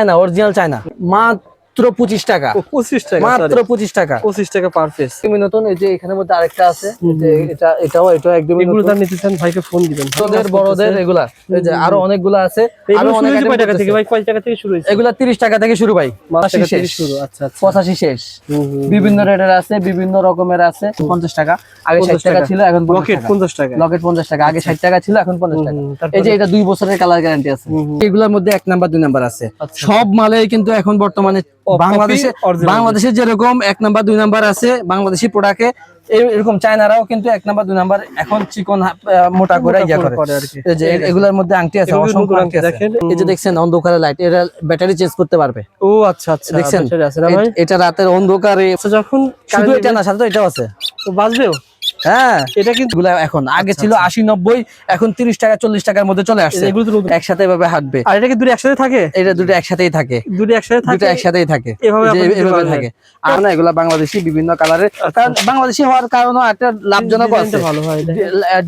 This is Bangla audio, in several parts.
China original China. মাত্র পঁচিশ টাকা। পঁচিশ টাকা মাত্র পঁচিশ টাকা। পঁচিশ টাকা পার পিস একদমই নতুন এই যে এখানের মধ্যে আরেকটা আছে এটা এটাও এটা একদমই এগুলো তার নিতে চান ভাইকে ফোন দিবেন। ছোটদের বড়দের এগুলা এই যে আরও অনেকগুলো আছে আরও অনেক টাকা থেকে ভাই? কয় টাকা থেকে শুরু এগুলা তিরিশ টাকা থেকে শুরু ভাই। পাঁচ টাকা থেকে শুরু আচ্ছা আচ্ছা। পঁচাশি শেষ। বিভিন্ন রেটের আছে বিভিন্ন রকমের আছে পঞ্চাশ টাকা। আগে ষাট টাকা। ছিল এখন লকেট পঞ্চাশ টাকা। লকেট পঞ্চাশ টাকা। আগে ষাট টাকা ছিল এখন পঞ্চাশ টাকা। এই যে এটা দুই বছরের কালার গ্যারান্টি আছে। এগুলোর মধ্যে এক নাম্বার দুই নাম্বার আছে। আচ্ছা। সব মালে কিন্তু এখন বর্তমানে বাংলাদেশে বাংলাদেশে যেরকম এক নাম্বার দুই নাম্বার আছে বাংলাদেশি প্রোডাক্টে এরকম চায়নারাও কিন্তু এক নাম্বার দুই নাম্বার এখন চিকন মোটা করে ইয়া করে যে এগুলোর মধ্যে আংটি আছে অসংখ্য আংটি আছে। দেখেন। এই যে দেখছেন অন্ধকারে লাইট এরা ব্যাটারি চেঞ্জ করতে পারবে। ও আচ্ছা আচ্ছা দেখছেন? এটা রাতের অন্ধকারে আচ্ছা যখন শুধু এটা না সাথে তো এটাও আছে। তো বাজবেও? হ্যাঁ। এটা কিন্তু এখন আগে ছিল আশি নব্বই এখন তিরিশ টাকা চল্লিশ টাকার মধ্যে চলে আসছে। এগুলো একসাথে এভাবে হাঁটবে। আর এটা কি দুটো একসাথে থাকে? এটা দুটো একসাথেই থাকে। দুটো একসাথে দুটো থাকে একসাথেই থাকে। এভাবে। থাকে। আর না এগুলা বাংলাদেশি বিভিন্ন কালারের কারণ বাংলাদেশি হওয়ার কারণও একটা লাভজনক আছে। ভালো হয়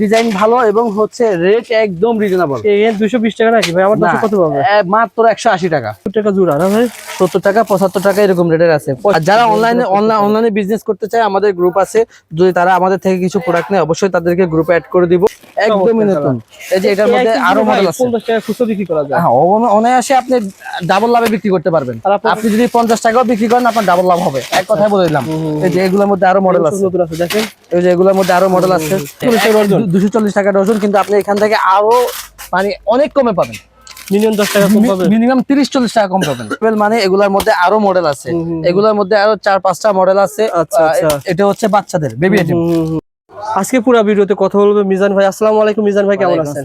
ডিজাইন ভালো এবং হচ্ছে রেট একদম রিজনেবল এই দুশো বিশ টাকা নাকি ভাই? আমার কত পাবে? মাত্র একশো আশি টাকা। সত্তর টাকা জোড়া না ভাই? সত্তর টাকা পঁচাত্তর টাকা এরকম রেটের আছে। আর যারা অনলাইনে অনলাইন অনলাইনে বিজনেস করতে চায় আমাদের গ্রুপ আছে। যদি তারা আমাদের থেকে কিছু প্রোডাক্ট নেয় অবশ্যই তাদেরকে গ্রুপে অ্যাড করে দিব। একদমই নতুন। এই যে এটার মধ্যে আরও মডেল আছে। পঞ্চাশ টাকা খুচরো বিক্রি করা যায়? হ্যাঁ অন- অনায়াসে আপনি ডাবল লাভে বিক্রি করতে পারবেন। আপনি যদি পঞ্চাশ টাকাও বিক্রি করেন আপনার ডাবল লাভ হবে। এক কথায় বলে দিলাম। এই যে এগুলোর মধ্যে আরও মডেল আছে। নতুন আছে দেখেন। এই যে এগুলোর মধ্যে আরও মডেল আছে। দুশো চল্লিশ টাকা ডজন কিন্তু আপনি এখান থেকে আরও মানে অনেক কমে পাবেন। মিনিমাম দশ টাকা কম পাবে মিনিমাম তিরিশ চল্লিশ টাকা কম পাবেন। Well, মানে এগুলোর মধ্যে আরও মডেল আছে। হুম, হুম। মধ্যে আরও চার পাঁচটা মডেল আছে। আচ্ছা, আচ্ছা। এটা হচ্ছে বাচ্চাদের বেবি আইটেম। আজকে পুরো ভিডিওতে কথা বলব। মিজান ভাই আসসালামু আলাইকুম। মিজান ভাই কেমন আছেন?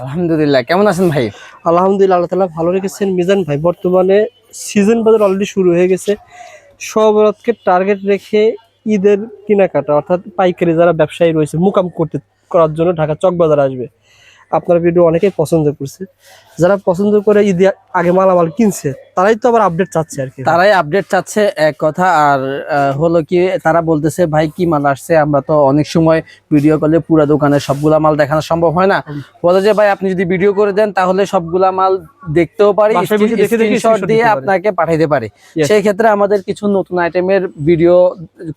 আলহামদুলিল্লাহ কেমন আছেন ভাই? আলহামদুলিল্লাহ আল্লাহ তালা ভালো রেখেছেন। মিজান ভাই বর্তমানে সিজন বাজার অলরেডি শুরু হয়ে গেছে। সবরতকে টার্গেট রেখে ঈদের কেনাকাটা অর্থাৎ পাইকারি যারা ব্যবসায়ী রয়েছে মুকাম করতে করার জন্য ঢাকা চক বাজার আসবে। আপনার ভিডিও অনেকেই পছন্দ করছে। যারা পছন্দ করে ঈদে আগে মালামাল কিনছে তারাই তো আবার আপডেট চাচ্ছে আর কি। তারাই আপডেট চাচ্ছে এক কথা। আর হলো কি তারা বলতেছে ভাই কি মাল আসছে? আমরা তো অনেক সময় ভিডিও করলে পুরো দোকানে সবগুলা মাল দেখানো সম্ভব হয় না। বলে যে ভাই আপনি যদি ভিডিও করে দেন তাহলে সবগুলা মাল দেখতেও পারি স্ক্রিনশট দিয়ে আপনাকে পাঠাইতে পারি। সেই ক্ষেত্রে আমাদের কিছু নতুন আইটেমের ভিডিও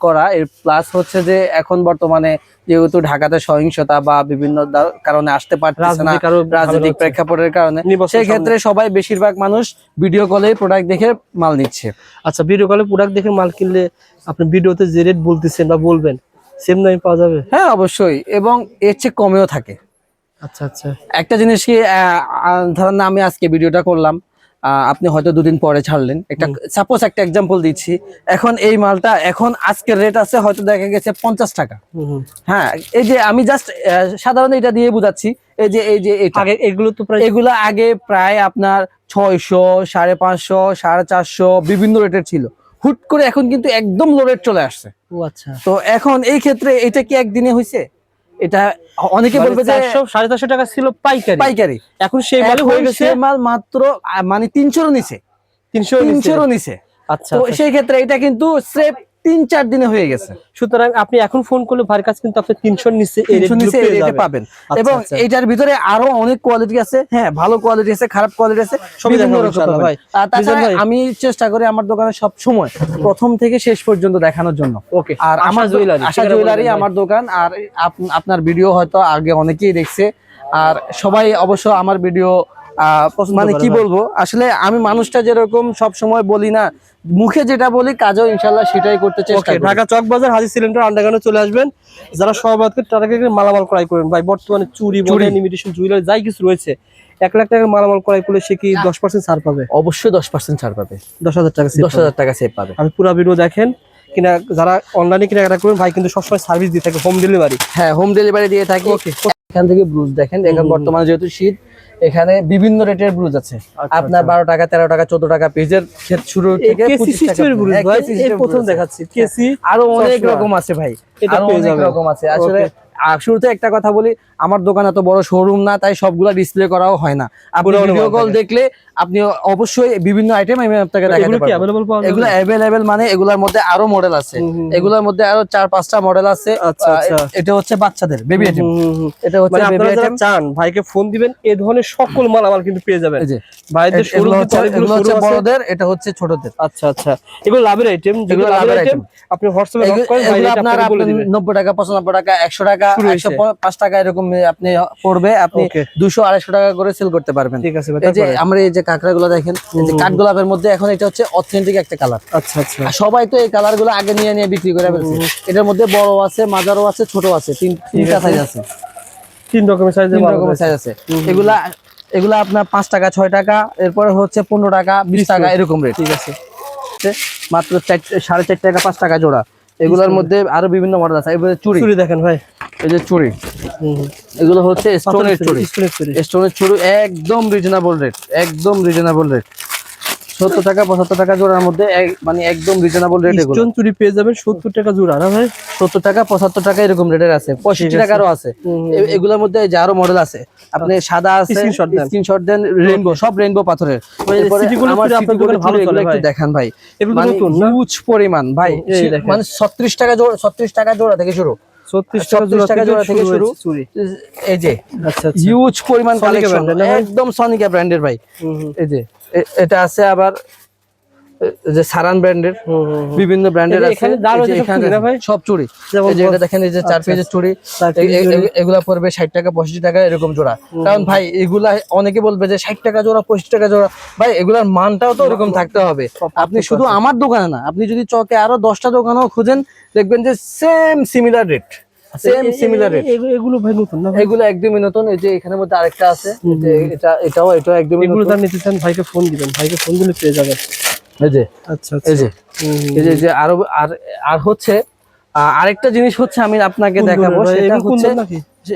করা। এর প্লাস হচ্ছে যে এখন বর্তমানে যেহেতু ঢাকাতে সহিংসতা বা বিভিন্ন কারণে আসতে পারতেছে না রাজনৈতিক রাজনৈতিক প্রেক্ষাপটের কারণে সেই ক্ষেত্রে সবাই বেশিরভাগ মানুষ ভিডিও কলে প্রোডাক্ট দেখে মাল নিচ্ছে। আচ্ছা ভিডিও কলে প্রোডাক্ট দেখে মাল কিনলে আপনি ভিডিওতে যে রেট বলতেছেন বা বলবেন সেম দামে পাওয়া যাবে? হ্যাঁ অবশ্যই। এবং এর চেয়ে কমেও থাকে। আচ্ছা আচ্ছা। একটা জিনিস কি ধরেন আমি আজকে ভিডিওটা করলাম। আপনি হয়তো দুদিন পরে ছাড়লেন। একটা সাপোজ একটা এক্সাম্পল দিচ্ছি। এখন এই মালটা এখন আজকের রেট আছে হয়তো দেখা গেছে পঞ্চাশ টাকা। হ্যাঁ এই যে আমি জাস্ট সাধারণ এটা দিয়ে বুঝাচ্ছি এই যে এই যে আগে এগুলো তো প্রায় এগুলো আগে প্রায় আপনার ছয়শো সাড়ে পাঁচশো সাড়ে চারশো বিভিন্ন রেটের ছিল। হুট করে এখন কিন্তু একদম লো রেট চলে আসছে। ও আচ্ছা। তো এখন এই ক্ষেত্রে এটা কি একদিনে হয়েছে এটা অনেকে বলবে যে সাড়ে চারশো টাকা ছিল পাইকারি। পাইকারি। এখন সেই মাল হয়ে গেছে মাল মাত্র মানে তিনশোর নিচে। তিনশো তিনশোর নিচে। আচ্ছা তো আচ্ছা। সেই ক্ষেত্রে এটা কিন্তু স্রেফ তিন চার দিনে হয়ে গেছে। সুতরাং আপনি এখন ফোন করলে ভাইয়ের কাছে কিন্তু আপনি তিনশো নিচে নিচে রেটে পাবেন। আচ্ছা, এবং আচ্ছা। এটার ভিতরে আরও অনেক কোয়ালিটি আছে। হ্যাঁ ভালো কোয়ালিটি আছে খারাপ কোয়ালিটি আছে বিভিন্ন রকম ভাই। তাছাড়া আমি চেষ্টা করি আমার দোকানে সব সময় প্রথম থেকে শেষ পর্যন্ত দেখানোর জন্য। ওকে আর আমার জুয়েলারি আশা জুয়েলারি আমার দোকান। আর আপনার ভিডিও হয়তো আগে অনেকেই দেখছে। আর সবাই অবশ্য আমার ভিডিও মানে কি বলব? আসলে আমি মানুষটা যেরকম সব সময় বলি না মুখে যেটা বলি কাজেও ইনশাল্লাহ সেটাই করতে চেষ্টা করি। ঢাকা চক বাজার হাজি সিলিন্ডার আন্ডারগ্রাউন্ডে চলে আসবেন। যারা সবাইকে টার্গেট মালামাল ক্রয় করেন। ভাই বর্তমানে চুরি বলেন ইমিটেশন জুয়েলারি যাই কিছু রয়েছে এক লাখ টাকার মালামাল ক্রয় করলে সে কি দশ পার্সেন্ট ছাড় পাবে? অবশ্যই দশ পার্সেন্ট ছাড় পাবে। দশ হাজার টাকা দশ হাজার টাকা সেভ পাবে। আপনি পুরো ভিডিও দেখেন কিনা যারা অনলাইনে কিনা করবেন ভাই কিন্তু সবসময় সার্ভিস দিয়ে থাকে হোম ডেলিভারি হ্যাঁ হোম ডেলিভারি দিয়ে থাকি। ওকে এখান থেকে ব্লুজ দেখেন এখন বর্তমানে যেহেতু শীত এখানে বিভিন্ন রেটের ব্লুজ আছে। আচ্ছা, আপনার বারো টাকা তেরো টাকা চোদ্দ টাকা পেজের ক্ষেত শুরু থেকে কেসি 25 টাকা সিস্টেমের ব্রুজ হ্যাঁ, প্রথম দেখাচ্ছি। কেসি আরও অনেক রকম আছে ভাই আরও অনেক রকম আছে। আসলে আর শুরুতে একটা কথা বলি আমার দোকান এত বড় শোরুম না তাই সবগুলা ডিসপ্লে করাও হয় না। আপনি ভিডিও কল দেখলে আপনি অবশ্যই বিভিন্ন আইটেম আমি আপনাকে দেখাতে এগুলো পারব। এগুলো অ্যাভেলেবেল মানে এগুলোর মধ্যে আরও মডেল আছে। এগুলোর মধ্যে আরও চার পাঁচটা মডেল আছে। আচ্ছা, আচ্ছা। এটা হচ্ছে বাচ্চাদের বেবি আইটেম। এটা হচ্ছে মানে বেবি আইটেম চান ভাইকে ফোন দিবেন এই ধরনের সকল মাল আমার কিন্তু পেয়ে যাবেন। ভাইদের শোরুম হচ্ছে এগুলো হচ্ছে বড়দের এটা হচ্ছে ছোটদের। আচ্ছা আচ্ছা। এগুলো লাভের আইটেম যেগুলো লাভের আইটেম আপনি হোয়াটসঅ্যাপে নক করেন ভাই আপনার আপনাকে বলে আপনার দিবেন। নব্বই টাকা পঁচানব্বই টাকা একশো টাকা শুরু একশো পাঁচ টাকা এরকম আপনি পড়বে আপনি দুশো আড়াইশো টাকা করে সেল করতে পারবেন। ঠিক আছে এই যে আমরা এই যে কাঁকড়া গুলো দেখেন হুম। কাঠগোলাপের মধ্যে এখন এটা হচ্ছে অথেন্টিক একটা কালার আচ্ছা আচ্ছা। সবাই তো এই কালারগুলো আগে নিয়ে নিয়ে বিক্রি করে ফেলছে। এটার মধ্যে বড় আছে মাঝারও আছে ছোট আছে তিন তিনটা সাইজ আছে। তিন রকমের সাইজের তিন রকমের সাইজ আছে। এগুলা এগুলা আপনার পাঁচ টাকা ছয় টাকা এরপরে হচ্ছে পনেরো টাকা বিশ টাকা এরকম রেট ঠিক আছে। মাত্র চার সাড়ে চার টাকা পাঁচ টাকা জোড়া। এগুলোর মধ্যে আরও বিভিন্ন মডেল আছে। চুড়ি। চুরি দেখেন ভাই। এই যে চুড়ি। এগুলো হচ্ছে স্টোনের চুড়ি স্টোনের চুড়ি। একদম রিজনেবল রেট একদম রিজনেবল রেট সত্তর টাকা পঁচাত্তর টাকা জোড়ার মধ্যে মানে একদম রিজনেবল রেট এগুলো। স্টোন চুরি পেয়ে যাবেন সত্তর টাকা জোড়া না ভাই? সত্তর টাকা পঁচাত্তর টাকা এরকম রেটের আছে। পঁয়ষট্টি। টাকারও আছে। এগুলোর মধ্যে যে আরও মডেল আছে। আপনি সাদা আছে। স্ক্রিনশট দেন। রেইনবো সব রেইনবো পাথরের। চুড়ি এগুলো একটু। দেখান ভাই। মানে পরিমাণ ভাই। মানে ছত্রিশ টাকা জোড়া ছত্রিশ টাকা জোড়া থেকে শুরু। 36 টাকা জোড়া থেকে শুরু। এই যে আচ্ছা আচ্ছা। হিউজ পরিমাণ কালেকশন? একদম সনিকা ব্র্যান্ডের ভাই। এই যে এটা আছে আবার যে সারান ব্র্যান্ডের। বিভিন্ন ব্র্যান্ডের আছে। এখানে সব চুড়ি না ভাই? সব চুড়ি। যেমন এই যে এটা বল- দেখেন এই যে চার আচ্ছা, পেজের চুড়ি। এ- চুড়ি। এগুলা পড়বে ষাট টাকা পঁয়ষট্টি টাকা এরকম জোড়া। কারণ ভাই এগুলা অনেকে বলবে যে ষাট টাকা জোড়া পঁয়ষট্টি টাকা জোড়া। ভাই এগুলার মানটাও তো ওরকম থাকতে হবে। আপনি শুধু আমার দোকানে না আপনি যদি চকে আরও দশটা দোকানেও খুঁজেন দেখবেন যে সেম সিমিলার রেট সেম এ- এ- সিমিলার রেট এগুলো ভাই নতুন না এগুলো একদমই নতুন এই যে এখানের মধ্যে আরেকটা আছে যে এটা এটাও এটাও একদমই এগুলো নতুন। নিতে চান ভাইকে ফোন দিবেন। ভাইকে ফোন দিলে পেয়ে যাবেন এই যে আচ্ছা আচ্ছা এই যে হুম, হুম। এই যে যে আরও আর আর হচ্ছে আরেকটা জিনিস হচ্ছে আমি আপনাকে দেখাবো সেটা হচ্ছে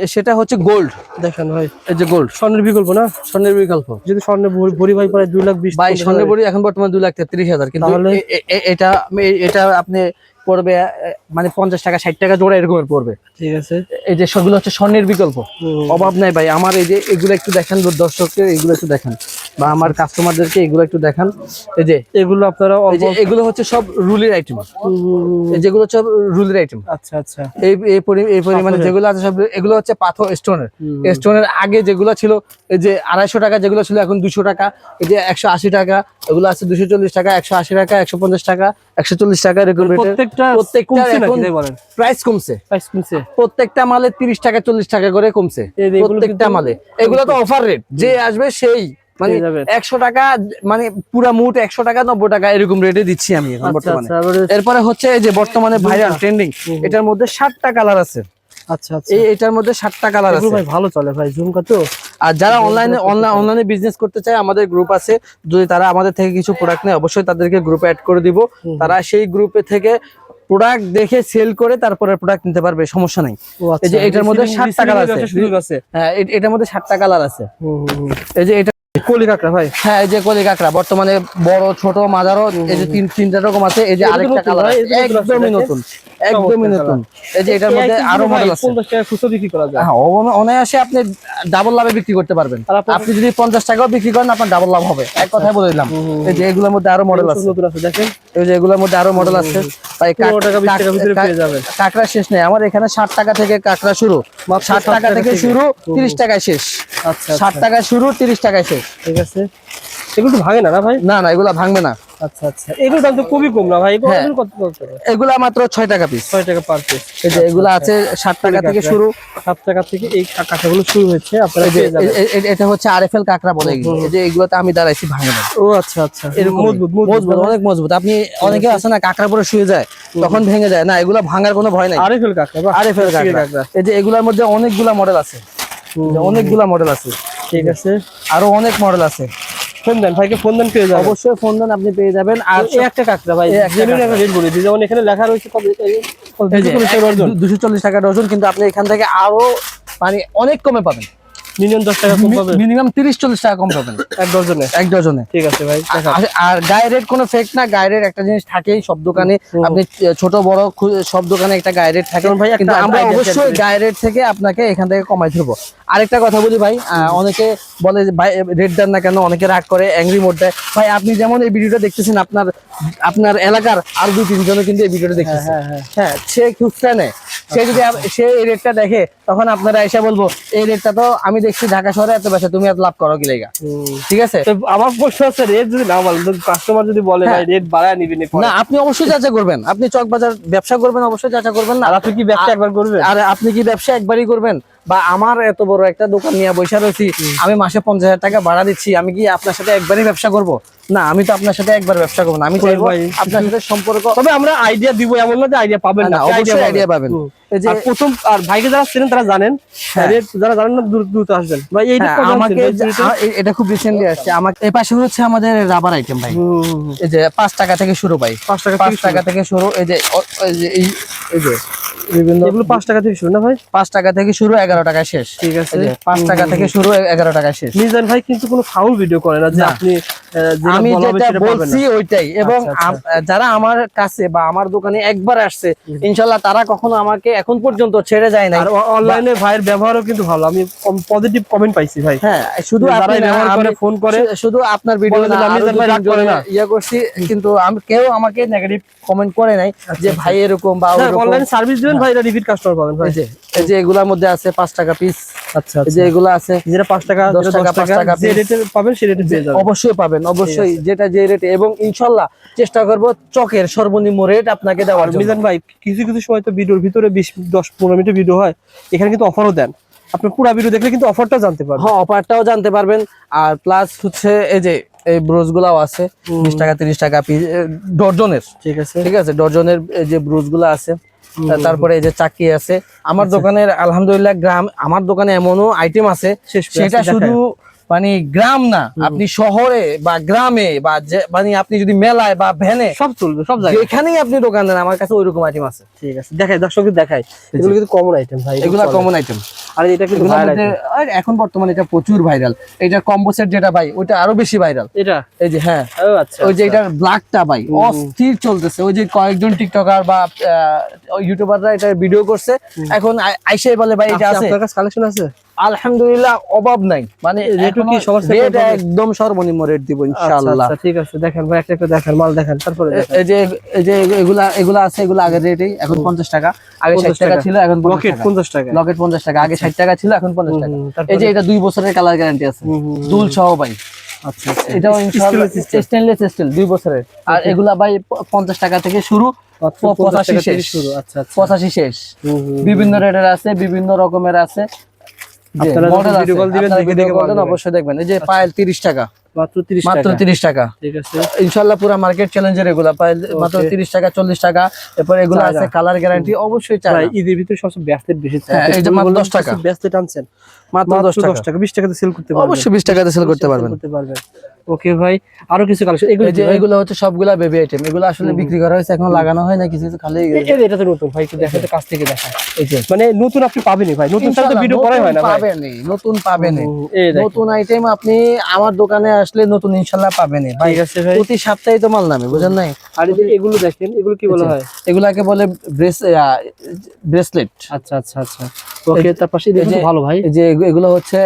সেটা হচ্ছে গোল্ড দেখেন ভাই। এই যে গোল্ড স্বর্ণের বিকল্প না? স্বর্ণের বিকল্প। যদি স্বর্ণের ভরি- ভাই প্রায় দুই লাখ বিশ ভাই স্বর্ণের। এখন বর্তমানে দুই লাখ তেত্রিশ হাজার কিন্তু এটা এটা আপনি পড়বে মানে পঞ্চাশ টাকা ষাট টাকা জোড়া এরকমের পড়বে। ঠিক আছে। এই যে সবগুলো হচ্ছে স্বর্ণের বিকল্প। অভাব নাই ভাই আমার এই যে এগুলো একটু দেখেন দর্শককে এগুলো একটু দেখান। বা আমার কাস্টমারদেরকে এগুলো একটু দেখান। এই যে এগুলো আপনারা এগুলো হচ্ছে সব রুলের আইটেম যেগুলো সব রুলের আইটেম আচ্ছা আচ্ছা। এই এই পরি- এই পরিমাণে। যেগুলো আছে সব এগুলো হচ্ছে পাথর স্টোনের স্টোনের আগে যেগুলো ছিল এই যে আড়াইশো টাকা যেগুলো ছিল এখন দুশো টাকা। এই যে একশো আশি টাকা এগুলো আছে দুশো চল্লিশ টাকা একশো আশি টাকা একশো পঞ্চাশ টাকা একশো চল্লিশ টাকা প্রত্যেকটা প্রত্যেকটা এখন বলেন? প্রাইস কমছে। প্রাইস কমছে। প্রত্যেকটা মালে তিরিশ টাকা চল্লিশ টাকা করে কমছে। প্রত্যেকটা মালে। এগুলো তো অফার রেট যে আসবে সেই মানে একশো টাকা মানে পুরা মুট একশো টাকা নব্বই টাকা এরকম রেটে দিচ্ছি আমি এখন আচ্ছা বর্তমানে। আচ্ছা এরপরে হচ্ছে এই যে বর্তমানে ভাইরাল ট্রেন্ডিং এটার মধ্যে ষাটটা কালার আছে। আচ্ছা এই এটার মধ্যে ষাটটা কালার আছে। ভাই ভালো চলে ভাই ঝুমকা তো। আর যারা অনলাইনে অনলাইনে বিজনেস করতে চায়। আমাদের গ্রুপ আছে। যদি তারা আমাদের থেকে কিছু প্রোডাক্ট নেয় অবশ্যই তাদেরকে গ্রুপে অ্যাড করে দিব। তারা সেই গ্রুপে থেকে প্রোডাক্ট দেখে সেল করে তারপরে প্রোডাক্ট নিতে পারবে সমস্যা নাই। এই যে এটার মধ্যে ষাটটা কালার আছে। হ্যাঁ এটার মধ্যে ষাটটা কালার আছে। এই যে এটা কলি কাঁকড়া ভাই? হ্যাঁ এই যে কলি কাঁকড়া বর্তমানে বড় ছোট মাঝারো এই যে তিন তিনটা রকম আছে এই যে আরেকটা কালার একদমই নতুন। একদমই নতুন। এই যে এটার মধ্যে আরও মডেল আছে। পঞ্চাশ টাকা খুচরো বিক্রি করা যায়। হ্যাঁ অনায়াসে আপনি ডাবল লাভে বিক্রি করতে পারবেন। আপনি যদি পঞ্চাশ টাকাও বিক্রি করেন আপনার ডাবল লাভ হবে। এক কথায় বলে দিলাম। এই যে এগুলোর মধ্যে আরও মডেল আছে। নতুন আছে দেখেন। এই যে এগুলোর মধ্যে আরও মডেল আছে। কাঁকড়া শেষ নেই। আমার এখানে ষাট টাকা থেকে কাঁকড়া শুরু। মাত্র ষাট 60 টাকা থেকে। শুরু তিরিশ টাকায় শেষ। আচ্ছা ষাট টাকা শুরু তিরিশ টাকায় শেষ। ঠিক আছে। এগুলো তো ভাঙে না না ভাই? না না এগুলা ভাঙবে না। আচ্ছা আচ্ছা। এগুলো দাম তো খুবই কম না ভাই? এগুলো হ্যাঁ। কত কত এগুলা মাত্র টাকা পিস টাকা পার পিস এই যে এগুলা আছে টাকা থেকে শুরু। টাকা থেকে এই কাঁকড়াগুলো শুরু আপনারা পেয়ে যাবেন। এটা হচ্ছে আরএফএল কাঁকড়া বলে এগুলো। যে এগুলোতে আমি দাঁড়াইছি ভাঙে না। ও আচ্ছা আচ্ছা। এরকম মজবুত মজবুত অনেক মজবুত। আপনি অনেকে আছে না কাঁকড়া পরে শুয়ে যায় তখন ভেঙে যায়। না এগুলো ভাঙার কোনো ভয় নাই। কাঁকড়া আরএফএল এই যে এগুলোর মধ্যে অনেকগুলা মডেল আছে। অনেকগুলা মডেল আছে। ঠিক আছে। আরও অনেক মডেল আছে। ফোন দেন ভাইকে ফোন দেন পেয়ে যাবেন। অবশ্যই ফোন দেন আপনি পেয়ে যাবেন। আর এই একটা কাঁকড়া ভাই জেনুইন একটা রেট বলে দিই যেমন এখানে লেখা রয়েছে দুশো চল্লিশ টাকা ডজন কিন্তু আপনি এখান থেকে আরও মানে অনেক কমে পাবেন। মিনিমাম দশ টাকা কম পাবে মিনিমাম তিরিশ চল্লিশ টাকা কম পাবেন। এক ডজনে? এক ডজনে। ঠিক আছে ভাই আর- আর রেট কোনো ফেক না গায়ের রেট একটা জিনিস থাকেই সব দোকানে। আপনি ছোট বড় সব দোকানে একটা গায়ের রেট থাকে। ভাই কিন্তু আমরা অবশ্যই share রেট থেকে আপনাকে এখান থেকে কমাই ধরবো। আরেকটা কথা বলি ভাই আহ, অনেকে বলে ভাই রেট দেন না কেন? অনেকে রাগ করে অ্যাংরি মোড দেয়। ভাই আপনি যেমন এই ভিডিওটা দেখতেছেন আপনার আপনার এলাকার আর দুই তিনজনও কিন্তু এই ভিডিওটা দেখতেছে। হ্যাঁ হ্যাঁ। হ্যাঁ সে খুচরা নেয় সে যদি সে এই রেটটা দেখে তখন আপনারা এসে বলব এই রেটটা তো আমি দেখছি ঢাকা শহরে এত বেশি তুমি এত লাভ করো কি লেগা? ঠিক আছে? তো আমার প্রশ্ন আছে রেট যদি না বলেন কাস্টমার যদি বলে হ্যাঁ। ভাই রেট বাড়ায় নিবি নি না আপনি অবশ্যই যাচা করবেন। আপনি চক বাজার ব্যবসা করবেন অবশ্যই যাচা করবেন না। আর আপনি কি ব্যবসা একবার করবেন? আর আপনি কি ব্যবসা একবারই করবেন? বা আমার এত বড় একটা দোকান নিয়ে বসে রয়েছি আমি মাসে পঞ্চাশ হাজার টাকা ভাড়া দিচ্ছি আমি কি আপনার সাথে একবারই ব্যবসা করব? না আমি তো আপনার সাথে একবার ব্যবসা করব না আমি চাইব আপনার সাথে সম্পর্ক তবে আমরা আইডিয়া দিব এমন না যে আইডিয়া পাবেন না, অবশ্যই আইডিয়া পাবেন। যে প্রথম আর ভাইকে যারা চেনেন তারা জানেন। হ্যাঁ। যারা জানেন না দ্রুত দ্রুত আসবেন। ভাই এই হ্যাঁ, আমাকে এটা খুব রিসেন্টলি আসছে। আমাকে এই পাশে হচ্ছে আমাদের রাবার আইটেম ভাই। এই যে পাঁচ টাকা থেকে শুরু ভাই। পাঁচ টাকা পাঁচ থেকে টাকা থেকে শুরু এই যে এই যে বিভিন্ন এগুলো পাঁচ টাকা থেকে শুরু না ভাই? পাঁচ টাকা থেকে শুরু এগারো টাকায় শেষ। ঠিক আছে। এই টাকা থেকে শুরু এ- এগারো শেষ। মিজান ভাই কিন্তু কোনো ফাউল ভিডিও করে না যে আপনি আমি যেটা বলছি ওইটাই। এবং আচ্ছা, আচ্ছা। আম- যারা আমার কাছে বা আমার দোকানে একবার আসছে তারা কখনো আমাকে এখন পর্যন্ত ছেড়ে যায় না আর অনলাইনে ভাইয়ের ব্যবহারও কিন্তু ভালো। আমি পজিটিভ কমেন্ট পাইছি ভাই। হ্যাঁ শুধু আপনি ব্যবহার করে ফোন করে শুধু আপনার ভিডিও বলে আমি ভাই রাগ করে না। ইয়ে করছি কিন্তু আমি কেউ আমাকে নেগেটিভ কমেন্ট করে নাই যে ভাই এরকম বা অনলাইন সার্ভিস দিবেন ভাই এটা রিপিট কাস্টমার পাবেন ভাই। এই যে এগুলার মধ্যে আছে পাঁচ টাকা পিস আচ্ছা এই যে এগুলো আছে যেটা পাঁচ টাকা দশ যেটা টাকা, দশ পাঁচ টাকা টাকা যে রেটে পাবেন সেই রেটে পেয়ে যাবেন। অবশ্যই পাবেন অবশ্যই যেটা যে রেটে এবং ইনশাল্লাহ চেষ্টা করব চকের সর্বনিম্ন রেট আপনাকে দেওয়ার জন্য। মিজান ভাই কিছু কিছু সময় তো ভিডিওর ভিতরে বিশ দশ পনেরো মিনিটের ভিডিও হয় এখানে কিন্তু অফারও দেন। আপনি পুরো ভিডিও দেখলে কিন্তু অফারটা জানতে পারবেন। হ্যাঁ অফারটাও জানতে পারবেন। আর প্লাস হচ্ছে এই যে এই ব্রোজ গুলাও আছে বিশ টাকা তিরিশ টাকা পিস ডর্জনের ঠিক আছে। ঠিক আছে ডর্জনের এই যে ব্রুজগুলো আছে। তারপরে এই যে চাকি আছে আমার আচ্ছা। দোকানের আলহামদুলিল্লাহ গ্রাম আমার দোকানে এমনও আইটেম আছে সেটা শুধু মানে গ্রাম না আপনি শহরে বা গ্রামে বা মানে আপনি যদি মেলায় বা ভ্যানে সব চলবে সব জায়গায়। যেখানেই আপনি দোকান দেন আমার কাছে ওইরকম আইটেম আছে। ঠিক আছে দেখাই দর্শক দেখাই। এগুলো কিন্তু কমন আইটেম ভাই এগুলা কমন আইটেম আর এটা কিন্তু। আর এখন বর্তমানে এটা প্রচুর ভাইরাল এটা কম্বো সেট যেটা ভাই আরও বেশি ভাইরাল এটা? এই যে হ্যাঁ। আচ্ছা ওই যে এটার ব্ল্যাকটা ভাই অস্থির চলতেছে। ওই যে কয়েকজন টিকটকার বা ইউটিউবাররা এটা ভিডিও করছে। এখন আই- আইসাই বলে ভাই এটা আচ্ছা, আছে। আপনার কাছে কালেকশন আছে? আলহামদুলিল্লাহ অভাব নাই। মানে কি রেট একদম সর্বনিম্ন রেট দিব আচ্ছা, ইনশাআল্লাহ। আচ্ছা, ঠিক আছে দেখেন ভাই একটা একটা দেখেন মাল দেখেন তারপরে এই যে এই যে এগুলা এগুলা আছে এগুলা আগের রেটেই এখন পঞ্চাশ টাকা। আগে ষাট 50 টাকা। ছিল এখন লকেট পঞ্চাশ টাকা। লকেট পঞ্চাশ টাকা। আগে ষাট টাকা ছিল এখন পঞ্চাশ টাকা। এই যে এটা দুই বছরের কালার গ্যারান্টি আছে। দুল সহ ভাই। আচ্ছা আচ্ছা। এটাও Stainless স্টেনলেস স্টিল দুই বছরের। আর এগুলা ভাই প- পঞ্চাশ টাকা থেকে শুরু। 50 পঁচাশি শেষ। শুরু। আচ্ছা আচ্ছা। পঁচাশি শেষ। বিভিন্ন রেটের আছে বিভিন্ন রকমের আছে। আপনারা ভিডিও কল দিবেন, দেখে নেবেন। অবশ্যই দেখবেন এই যে পায়েল তিরিশ টাকা মাত্র 30 মাত্র টাকা। তিরিশ টাকা। ঠিক আছে। ইনশাল্লাহ পুরো মার্কেট চ্যালেঞ্জের এগুলা। মাত্র Okay. তিরিশ টাকা চল্লিশ টাকা। এরপর এগুলো আছে কালার গ্যারান্টি অবশ্যই চাই ভাই ঈদের ভিতরে সবচেয়ে ব্যস্তের বেশি চাই এই যে মাত্র 10 টাকা। ব্যস্ত টানছেন। মাত্র মাত্র দশ টাকা। 10 20 টাকাতে সেল করতে পারবেন। অবশ্যই বিশ টাকাতে সেল করতে পারবেন। করতে পারবেন। ওকে ভাই আরও কিছু কালেকশন এগুলো এগুলো হচ্ছে সবগুলা বেবি আইটেম এগুলো আসলে বিক্রি করা হয়েছে এখন লাগানো হয় না কিছু খালি এটা তো নতুন ভাই তো কাছ থেকে এই যে মানে নতুন আপনি পাবেনই ভাই। নতুন ছাড়া তো ভিডিও করাই হয় না পাবেনই নতুন পাবেনই। নতুন আইটেম আপনি আমার দোকানে আসলে নতুন ইনশাল্লাহ পাবেনই। ভাই ঠিক আছে ভাই। প্রতি সপ্তাহে তো মাল নামে বুঝেন নাই? আর এগুলো দেখেন এগুলো কি বলা হয়? এগুলাকে বলে ব্রেসলেট। আচ্ছা আচ্ছা আচ্ছা। ওকে তার পাশে ভালো ভাই। যে এগুলো হচ্ছে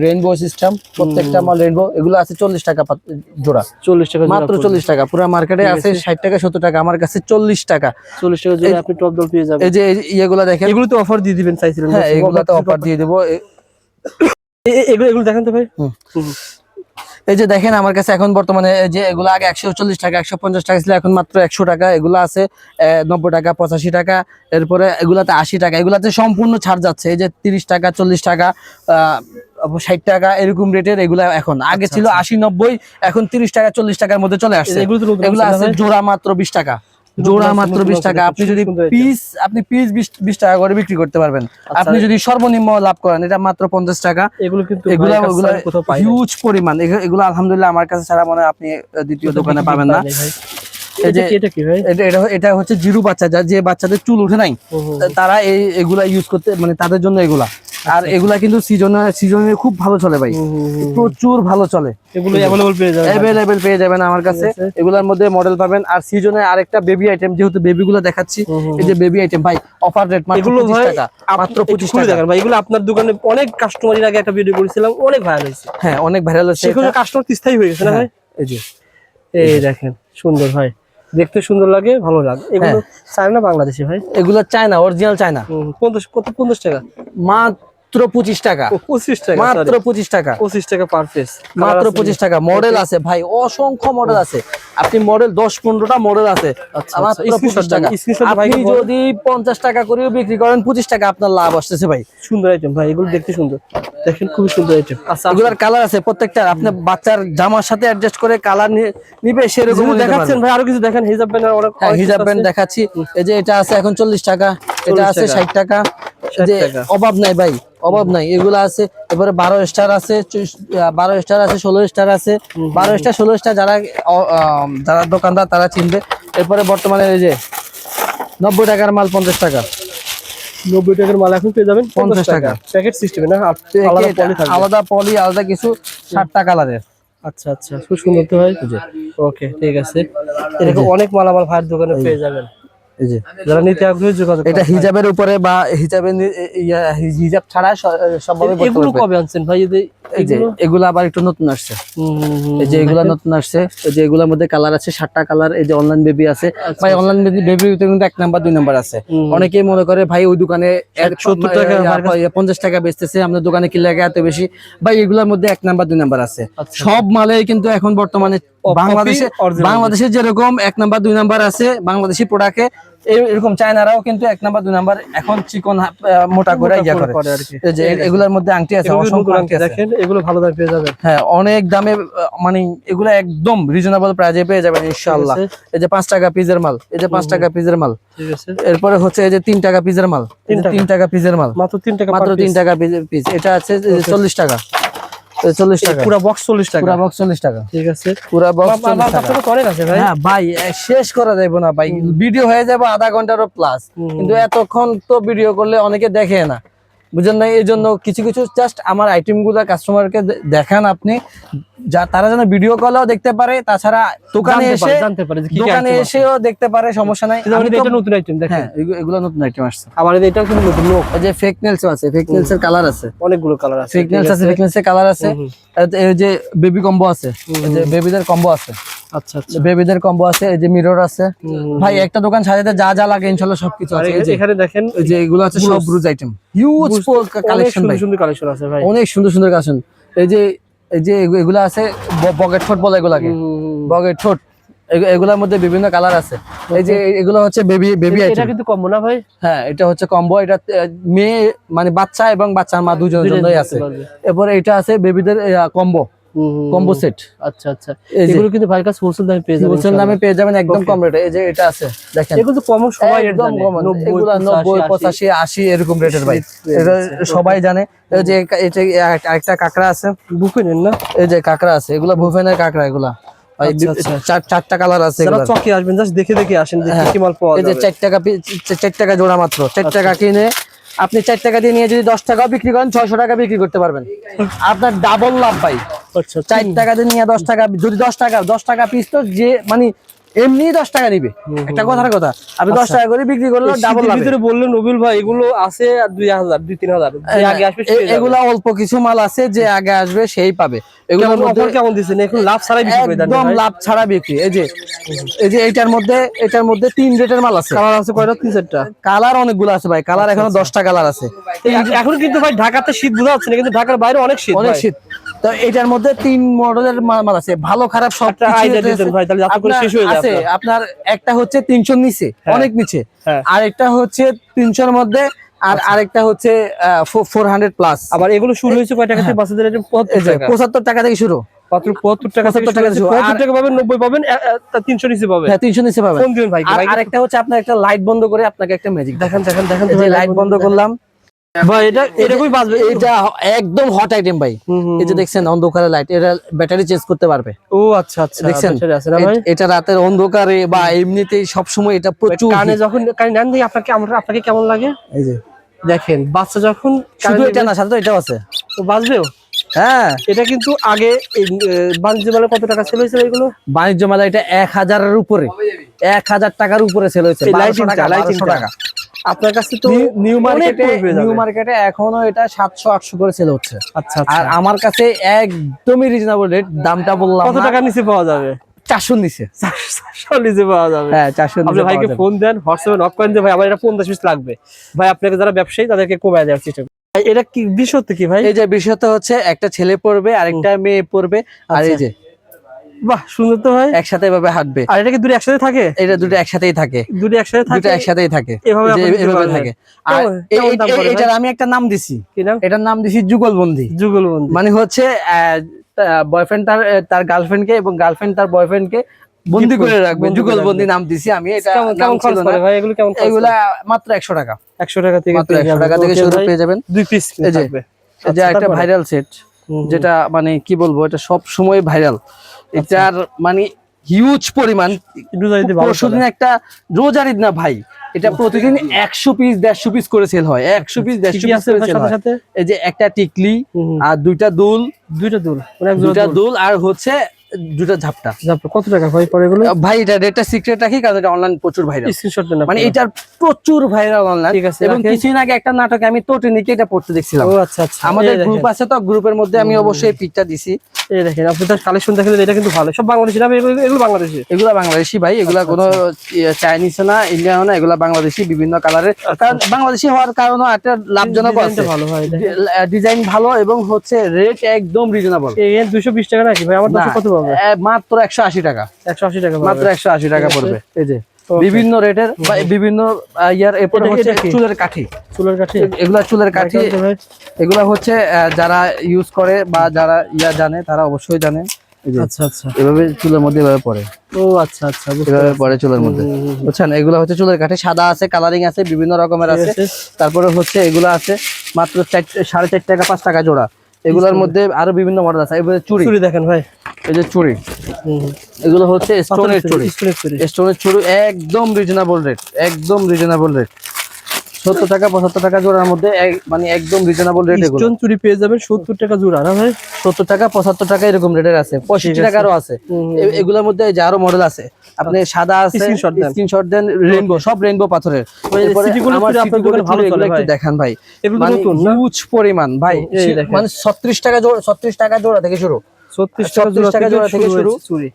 রেইনবো সিস্টেম। প্রত্যেকটা মাল রেইনবো এগুলো আছে চল্লিশ টাকা জোড়া। 40 টাকা মাত্র পড়বে। চল্লিশ টাকা। পুরো মার্কেটে আছে ষাট টাকা সত্তর টাকা আমার কাছে চল্লিশ টাকা। 40 টাকা জোড়া আপনি টপ দল পেয়ে যাবেন। এই যে এই দেখেন। এগুলো তো অফার দিয়ে দিবেন চাইছিলেন। হ্যাঁ এগুলো তো অফার দিয়ে দেবো। এ- এ- এগুলো এগুলো দেখেন তো ভাই। হুম। এই যে দেখেন আমার কাছে এখন বর্তমানে যে এগুলো আগে একশো চল্লিশ টাকা একশো পঞ্চাশ টাকা ছিল এখন মাত্র একশো টাকা এগুলো আছে নব্বই টাকা পঁচাশি টাকা এরপরে এগুলাতে আশি টাকা এগুলাতে সম্পূর্ণ ছাড় যাচ্ছে এই যে তিরিশ টাকা চল্লিশ টাকা ষাট টাকা এরকম রেটের এগুলা এখন। আগে ছিল আশি নব্বই এখন তিরিশ টাকা চল্লিশ টাকার মধ্যে চলে আসছে। এগুলো এগুলো আছে জোড়া মাত্র বিশ টাকা। জোড়া মাত্র বিশ টাকা। আপনি যদি পিস আপনি পিস বিশ টাকা করে বিক্রি করতে পারবেন। আপনি যদি সর্বনিম্ন লাভ করেন এটা মাত্র পঞ্চাশ টাকা। এগুলো কিন্তু এগুলা। হিউজ পরিমাণ। এগুলো- আলহামদুলিল্লাহ আমার কাছে ছাড়া মনে হয় আপনি দ্বিতীয় দোকানে পাবেন না। এটা হচ্ছে জিরু বাচ্চা যা যে বাচ্চাদের চুল উঠে নাই। তারা এই এগুলা ইউজ করতে মানে তাদের জন্য এগুলা। আর এগুলা কিন্তু সিজনে সিজনে খুব ভালো চলে ভাই। প্রচুর ভালো চলে। এগুলো অ্যাভেলেবল পেয়ে যাবেন। অ্যাভেলেবেল পেয়ে যাবেন আমার কাছে। এগুলোর মধ্যে মডেল পাবেন। আর সিজনে আরেকটা বেবি আইটেম যেহেতু বেবি গুলো দেখাচ্ছি এই যে বেবি আইটেম ভাই অফার রেট মাত্র এগুলো 25 টাকা মাত্র 25 টাকা। ভাই এগুলো আপনার দোকানে অনেক কাস্টমারের আগে একটা ভিডিও করেছিলাম অনেক ভাইরাল হয়েছে। হ্যাঁ অনেক ভাইরাল হচ্ছে সেখানে কাস্টমার স্থায়ী হয়ে গেছে না ভাই? এই যে। এই দেখেন সুন্দর ভাই। দেখতে সুন্দর লাগে ভালো লাগে। এগুলো চায় না বাংলাদেশে ভাই? এগুলো চায়না অরিজিনাল চায়না। পঞ্চাশ কত পঞ্চাশ টাকা? মাত্র পঁচিশ টাকা। পঁচিশ টাকা মাত্র পঁচিশ টাকা। পঁচিশ টাকা পার পিস মাত্র পঁচিশ টাকা। মডেল আছে ভাই। অসংখ্য মডেল আছে। আপনি মডেল দশ পনেরোটা মডেল আছে। আচ্ছা, মাত্র আচ্ছা, আপনি যদি পঞ্চাশ টাকা করেও বিক্রি করেন পঁচিশ টাকা আপনার লাভ আসতেছে ভাই। সুন্দর আইটেম ভাই। এগুলো দেখতে সুন্দর। দেখেন খুবই সুন্দর আইটেম আচ্ছা এগুলার কালার আছে প্রত্যেকটা আপনি বাচ্চার জামার সাথে অ্যাডজাস্ট করে কালার নিবে সেরকম দেখাচ্ছেন ভাই আরও কিছু দেখেন। হিজাব হ্যাঁ হিজাব আছে। প্যান্ট দেখাচ্ছি। এই যে এটা আছে এখন চল্লিশ টাকা। এটা আছে ষাট টাকা। 60 যে অভাব নাই ভাই অভাব নাই। এগুলো আছে এরপরে বারো স্টার আছে বারো স্টার আছে ষোলো স্টার আছে। বারো স্টার ষোলো স্টার যারা যারা দোকানদার তারা চিনবে। এরপরে বর্তমানে এই যে নব্বই টাকার মাল পঞ্চাশ টাকা। নব্বই টাকার মাল এখন পেয়ে যাবেন পঞ্চাশ টাকা। টাকা। প্যাকেট সিস্টেমে না? আলাদা পলি আলাদা কিছু ষাটটা কালারের আচ্ছা আচ্ছা। খুব সুন্দর তো ভাই। ওকে ঠিক আছে। এরকম অনেক মালামাল ভাইয়ের দোকানে পেয়ে যাবেন। যারা নিতে আগ্রহী যোগাযোগ এটা হিজাবের উপরে বা হিজাবের হিজাব ছাড়া স- এগুলো কবে আনছেন ভাই? এই যে এগুলো? আবার একটু নতুন আসছে। হুম, হুম, হুম, এই যে এগুলা নতুন আসছে। এই যে এগুলোর মধ্যে কালার আছে সাতটা কালার এই যে অনলাইন বেবি আছে। ভাই অনলাইন বেবি কিন্তু এক নাম্বার দুই নাম্বার আছে। অনেকেই মনে করে ভাই ওই দোকানে এক 70 টাকা পঞ্চাশ টাকা বেচতেছে আমাদের দোকানে কি লাগে এত বেশি। ভাই এগুলোর মধ্যে এক নাম্বার দুই নাম্বার আছে। আচ্ছা। সব মালে কিন্তু এখন বর্তমানে বাংলাদেশে বাংলাদেশে যেরকম এক নাম্বার দুই নাম্বার আছে বাংলাদেশি প্রোডাক্টে এরকম চায়নারাও কিন্তু এক নাম্বার দুই নাম্বার এখন চিকন মোটা করে ইয়া করে। যে এগুলোর মধ্যে আংটি আছে অসংখ্য আংটি আছে। দেখেন এগুলো ভালো দামে পেয়ে যাবেন। হ্যাঁ অনেক দামে মানে এগুলো একদম রিজনেবল প্রাইজে পেয়ে যাবেন ইনশাআল্লাহ। এই যে পাঁচ টাকা পিসের মাল এই যে পাঁচ টাকা পিসের মাল। ঠিক আছে। এরপরে হচ্ছে এই যে তিন টাকা পিসের মাল এই যে তিন টাকা। তিন টাকা। পিসের মাল। মাত্র তিন টাকা মাত্র তিন টাকা পিস এটা আছে চল্লিশ টাকা। চল্লিশ টাকা। পুরো বক্স চল্লিশ টাকা। পুরা বক্স চল্লিশ টাকা। ঠিক আছে। পুরা বক্স আছে ভাই। হ্যাঁ ভাই শেষ করা না ভাই। ভিডিও হয়ে যাবে আধা ঘন্টারও প্লাস কিন্তু এতক্ষণ তো ভিডিও করলে অনেকে দেখে না। বুঝেন না এই জন্য কিছু কিছু জাস্ট আমার আইটেমগুলা কাস্টমারকে দেখান আপনি। যা তারা যেন ভিডিও কলেও দেখতে পারে তাছাড়া দোকানে এসে জানতে পারে দোকানে এসেও দেখতে পারে সমস্যা নাই। এটা নতুন আইটেম দেখেন। হ্যাঁ এগুলো নতুন আইটেম আসছে। আবার এটা কিন্তু নতুন লোক। এই যে ফেক নেলস আছে ফেক নেলস এর কালার আছে। অনেকগুলো কালার আছে। ফেক নেলস আছে ফেক নেলস এর কালার আছে। এই যে বেবি কম্বো আছে এই যে বেবিদের কম্বো আছে। আচ্ছা আচ্ছা। বেবিদের কম্বো আছে এই যে মিরর আছে। ভাই একটা দোকান সাজাতে যা যা লাগে ইনশাআল্লাহ সবকিছু আছে। এই যে এখানে দেখেন এই যে এগুলো আছে সব ব্রুজ আইটেম হিউজ কালেকশন সুন্দর ভাই। সুন্দর কালেকশন আছে ভাই। অনেক সুন্দর সুন্দর কালেকশন এই যে এই যে এগুলো আছে পকেট ঠোঁট বলে এগুলাকে। এগু- এগুলোর মধ্যে বিভিন্ন কালার আছে। এই যে এগুলো হচ্ছে বেবি বেবি এটা কিন্তু কম না ভাই? হ্যাঁ এটা হচ্ছে কম্বো এটা মেয়ে মানে বাচ্চা এবং বাচ্চার মা দুজনের জন্যই আছে। এরপরে এটা আছে বেবিদের কম্বো কম্বো সেট আচ্ছা আচ্ছা। এগুলো কিন্তু ভাই কাছে হোলসেল দামে পেয়ে যাবেন হোলসেল দামে পেয়ে যাবেন একদম কম রেটে এই যে এটা আছে দেখেন। এগুলো তো কম সবাই একদম common, 90 85, 80 এরকম রেটের ভাই। এটা সবাই জানে। এই যে এটা আরেকটা- আরেকটা কাঁকড়া আছে। বুকে নেন না। এই যে কাঁকড়া আছে এগুলা ভুফেনের কাঁকড়া এগুলা। ভাই, আচ্ছা, আচ্ছা। চার- চারটা কালার আছে। চকে আসবেন জাস্ট দেখে দেখে আসেন যে কি কি মাল পাওয়া এই যে টাকা টাকা জোড়া মাত্র। চার আচ্ছা। টাকা কিনে আপনি চার টাকা দিয়ে নিয়ে যদি দশ টাকাও বিক্রি করেন ছয়শো টাকা বিক্রি করতে পারবেন। আপনার ডাবল লাভ ভাই। আচ্ছা চার টাকা দিয়ে নিয়ে দশ টাকা যদি দশ টাকা দশ টাকা পিস তো যে মানে এমনি দশ টাকা নিবে। একটা কথার কথা আপনি দশ টাকা করে বিক্রি করলে ডাবল ভিতরে বললেন ভাই এগুলো আছে আর দুই হাজার দুই তিন হাজার যে আগে আসবে এগুলা অল্প কিছু মাল আছে যে আগে আসবে সেই পাবে। কেমন দিচ্ছেন? এখন লাভ ছাড়াই বিক্রি একদম লাভ ছাড়া বিক্রি। এই যে এই যে এটার মধ্যে এটার মধ্যে তিন রেটের মাল আছে। কালার আছে কয়টা? তিন চারটা। কালার অনেকগুলো আছে ভাই। কালার এখনও দশটা কালার আছে। এখন কিন্তু ভাই ঢাকাতে শীত বোঝা যাচ্ছে না কিন্তু ঢাকার বাইরে অনেক শীত অনেক শীত। তো এটার মধ্যে তিন মডেলের মাল আছে। ভালো খারাপ সব হয়ে আছে আপনার। একটা হচ্ছে তিনশোর নিচে অনেক নিচে। হ্যাঁ। আর একটা হচ্ছে তিনশোর মধ্যে আর আরেকটা হচ্ছে ফোর হান্ড্রেড প্লাস আবার এগুলো শুরু হয়েছে কয় টাকা থেকে? পঁচাত্তর টাকা। থেকে শুরু। টাকা থেকে 75 টাকা শুরু শুরু। পঁচাত্তর আর- টাকা পাবেন নব্বই পাবেন তিনশো নিচে পাবেন। হ্যাঁ তিনশো নিচে পাবেন। কোন দিবেন ভাই আর আরেকটা হচ্ছে আপনার একটা লাইট বন্ধ করে আপনাকে একটা ম্যাজিক দেখেন দেখেন। দেখেন লাইট বন্ধ করলাম। ভাই এটা এটা খুবই বাঁচবে এটা একদম হট আইটেম ভাই। এই যে দেখছেন অন্ধকারে লাইট এটা ব্যাটারি চেঞ্জ করতে পারবে। ও আচ্ছা আচ্ছা দেখছেন? এটা রাতের অন্ধকারে বা এমনিতেই সব সময় এটা প্রচুর কানে যখন কানে নেন দেখি আপনাকে আমরা আপনাকে কেমন লাগে? এই যে। দেখেন বাচ্চা যখন শুধু এটা না সাথে এটাও আছে। তো বাঁচবেও হ্যাঁ। এটা কিন্তু আগে বাণিজ্য মেলা কত টাকা হয়েছিল এগুলো? বাণিজ্য মেলা এটা এক হাজারের উপরে। এক হাজার টাকার উপরে সেল হয়েছে। টাকা। আপনার কাছে তো নিউ মার্কেটে নিউ মার্কেটে এখনও এটা সাতশো আটশো করে সেল হচ্ছে। আচ্ছা আচ্ছা। আর আমার কাছে একদমই রিজনেবল রেট দামটা বললাম কত টাকা নিচে পাওয়া যাবে? চারশো নিচে। চারশো নিচে পাওয়া যাবে। হ্যাঁ চারশো আপনি ভাইকে ফোন দেন হোয়াটসঅ্যাপে নক করেন যে ভাই আমার এটা পঞ্চাশ পিস লাগবে। ভাই আপনাকে যারা ব্যবসায়ী তাদেরকে কমায় দেওয়ার চেষ্টা এটা কি বিষয় কি ভাই? এই যে বিষয়টা হচ্ছে একটা ছেলে পড়বে আরেকটা মেয়ে পড়বে আর এই আচ্ছা। যে বাহ সুন্দর তো ভাই। একসাথে এভাবে হাঁটবে। আর এটা কি দুটো একসাথে থাকে? এটা দুটো একসাথেই থাকে। দুটো একসাথে দুটো একসাথেই থাকে। এভাবে এভাবে থাকে। আর? এটার আমি একটা নাম দিছি। কি নাম? এটার নাম দিছি যুগলবন্দি। যুগলবন্দি। মানে হচ্ছে বয়ফ্রেন্ড তার তার গার্লফ্রেন্ড কে এবং গার্লফ্রেন্ড তার বয়ফ্রেন্ড কে বন্দি করে রাখবে বন্দি যুগলবন্দি নাম দিছি আমি। এটা কেমন খরচ। পড়ে ভাই? এগুলো কেমন এগুলা মাত্র একশো টাকা। পড়ে? 100 টাকা থেকে মাত্র পেয়ে একশো যাবেন। টাকা থেকে শুরু পেয়ে যাবেন। দুই পিস থাকবে। এই যে আচ্ছা, একটা ভাইরাল সেট যেটা মানে কি বলব এটা সব সময় ভাইরাল এটার মানে হিউজ পরিমাণ। পরশুদিন একটা রোজার ঈদ না ভাই এটা প্রতিদিন একশো পিস দেড়শো পিস করে সেল হয়। একশো পিস দেড়শো পিস করে সেল হয়। সাথে? এই যে একটা টিকলি। আর দুইটা দুল। দুইটা মানে দুইটা দুল আর হচ্ছে দুইটা ঝাপটা। কত টাকা ভাই এগুলো? ভাই এটা রেটটা সিক্রেট রাখি কারণ এটা অনলাইন প্রচুর ভাইরাল স্ক্রিনশট দেন মানে। এটার প্রচুর ভাইরাল অনলাইন ঠিক আছে, এবং কিছুদিন আগে একটা নাটকে আমি তোটিনিকে এটা পড়তে দেখছিলাম। ও আচ্ছা আচ্ছা। আমাদের গ্রুপ আছে তো গ্রুপের মধ্যে আমি অবশ্যই পিকটা দিছি। এই দেখেন আপনি তার কালেকশন দেখেন এটা কিন্তু ভালো। সব বাংলাদেশি না এগুলো- বাংলাদেশি। এগুলা বাংলাদেশি ভাই এগুলা আচ্ছা, কোনো চাইনিজ না ইন্ডিয়ান না এগুলা বাংলাদেশি বিভিন্ন কালারের আচ্ছা। কারণ বাংলাদেশি হওয়ার কারণও একটা লাভজনক আছে। ভালো হয় ডিজাইন ভালো এবং হচ্ছে রেট একদম রিজনেবল এই দুশো বিশ টাকা নাকি ভাই? আমার কত পাবে মাত্র একশো আশি টাকা। একশো আশি টাকা মাত্র পাবে একশো আশি টাকা পড়বে। এই যে বিভিন্ন রেটের বিভিন্ন ইয়ার এরপরে হচ্ছে চুলের কাঠি। চুলের কাঠি? এগুলা চুলের কাঠি। এগুলা হচ্ছে যারা ইউজ করে বা যারা ইয়া জানে তারা অবশ্যই জানে। আচ্ছা আচ্ছা। এভাবে চুলের মধ্যে এভাবে পড়ে। ও আচ্ছা আচ্ছা এভাবে। পড়ে চুলের মধ্যে। বুঝছেন? এগুলো হচ্ছে চুলের কাঠে। সাদা আছে কালারিং আছে বিভিন্ন রকমের আছে। আছে। তারপরে হচ্ছে এগুলো আছে মাত্র চার সাড়ে চার টাকা পাঁচ টাকা জোড়া। এগুলোর মধ্যে আরও বিভিন্ন মডেল আছে। এবারে চুড়ি। চুড়ি দেখেন ভাই। এই যে চুড়ি। হুম। এগুলো হচ্ছে স্টোনের চুড়ি স্টোনের চুড়ি। একদম রিজনেবল রেট একদম রিজনেবল রেট সত্তর টাকা পঁচাত্তর টাকা জোড়ার মধ্যে মানে একদম রিজনেবল রেট এগুলো। স্টোন চুড়ি পেয়ে যাবেন সত্তর টাকা জোড়া না ভাই? সত্তর টাকা পঁচাত্তর টাকা এরকম রেটের আছে। পঁয়ষট্টি। টাকারও আছে। এগুলোর মধ্যে যে আরও মডেল আছে। আপনি সাদা আছে স্ক্রিনশট দেন। রেইনবো সব রেইনবো পাথরের। দেখান ভাই। মানে হিউজ পরিমাণ ভাই। মানে ছত্রিশ টাকা জোড়া ছত্রিশ টাকা জোড়া থেকে শুরু। ছত্রিশ টাকা 36 জোড়া টাকা জোড়া থেকে শুরু। হয়েছে চুড়ি